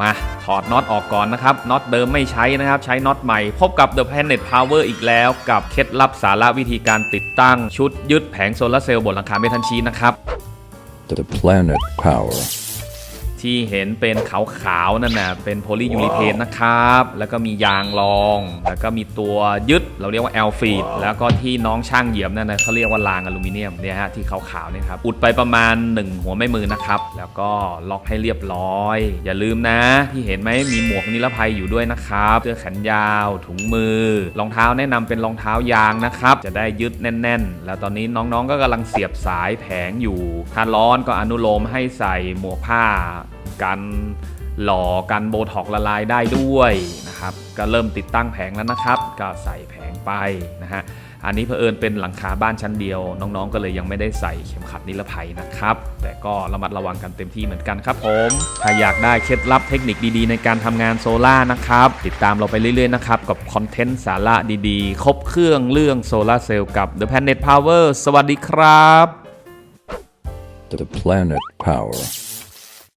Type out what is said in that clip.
มาถอดน็อตออกก่อนนะครับน็อตเดิมไม่ใช้นะครับใช้น็อตใหม่ พบกับ The Planet Power อีกแล้วกับเคล็ดลับสาระวิธีการติดตั้งชุดยึดแผงโซลาร์เซลล์บนหลังคาเมทัลชีตนะครับ The planet power. ที่เห็นเป็นขาวๆนั่นนะเป็นโพลียูริเทนนะครับ แล้วก็มียางรอง แล้วก็มีตัวยึดเราเรียกว่าแอลฟีดแล้วก็ที่น้องช่างเหยียบนั่นนะเขาเรียกว่ารางอลูมิเนียมเนี่ยฮะที่ขาวๆเนี่ยครับอุดไปประมาณ 1 หัวแม่มือนะครับ แล้วก็ล็อกให้เรียบร้อย อย่าลืมนะที่เห็นไหมมีหมวกนิรภัยอยู่ด้วยนะครับเสื้อแขนยาว ถุงมือ รองเท้าแนะนำเป็นรองเท้ายางนะครับ จะได้ยึดแน่น ๆ แล้วตอนนี้น้องๆก็กำลังเสียบสายแผงอยู่ ถ้าร้อนก็อนุโลมให้ใส่หมวกผ้า กันหล่อกันโบท็อกละลายได้ด้วยนะครับ ก็เริ่มติดตั้งแผงแล้วนะครับ ก็ใส่แผงไปนะฮะ อันนี้เผอิญเป็นหลังคาบ้านชั้นเดียว น้องๆ ก็เลยยังไม่ได้ใส่เข็มขัดนิรภัยนะครับ แต่ก็ระมัดระวังกันเต็มที่เหมือนกันครับผมถ้าอยากได้เคล็ดลับเทคนิคดีๆ ในการทำงานโซล่านะครับ ติดตามเราไปเรื่อยๆ นะครับ กับคอนเทนต์สาระดีๆ ครบเครื่องเรื่องโซลาเซลล์กับ The Planet Power สวัสดีครับ The planet power.